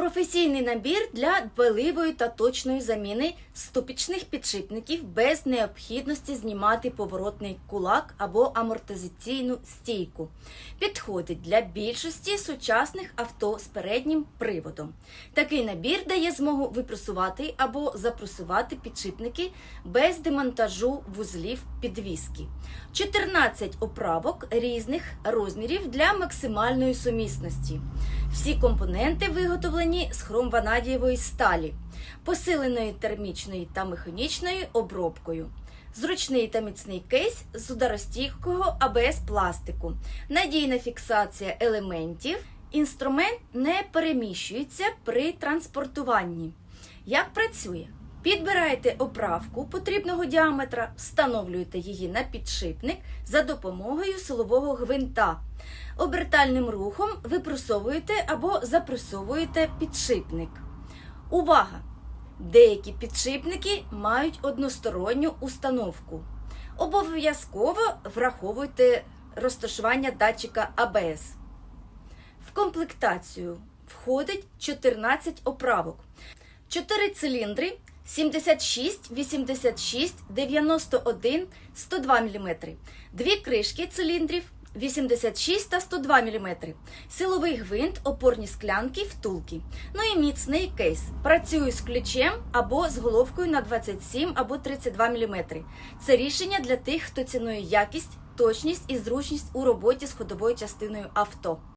Професійний набір для дбайливої та точної заміни ступічних підшипників без необхідності знімати поворотний кулак або амортизаційну стійку. Підходить для більшості сучасних авто з переднім приводом. Такий набір дає змогу випресувати або запресувати підшипники без демонтажу вузлів підвіски. 14 оправок різних розмірів для максимальної сумісності. Всі компоненти виготовлені з хромванадієвої сталі, посиленої термічною та механічною обробкою. Зручний та міцний кейс з ударостійкого АБС пластику, надійна фіксація елементів. Інструмент не переміщується при транспортуванні. Як працює? Підбираєте оправку потрібного діаметра, встановлюєте її на підшипник за допомогою силового гвинта. Обертальним рухом випресовуєте або запресовуєте підшипник. Увага! Деякі підшипники мають односторонню установку. Обов'язково враховуйте розташування датчика АБС. В комплектацію входить 14 оправок. 4 циліндри 76, 86, 91, 102 мм. Дві кришки циліндрів 86 та 102 мм. Силовий гвинт, опорні склянки, втулки. Ну і міцний кейс. Працюю з ключем або з головкою на 27 або 32 мм. Це рішення для тих, хто цінує якість, точність і зручність у роботі з ходовою частиною авто.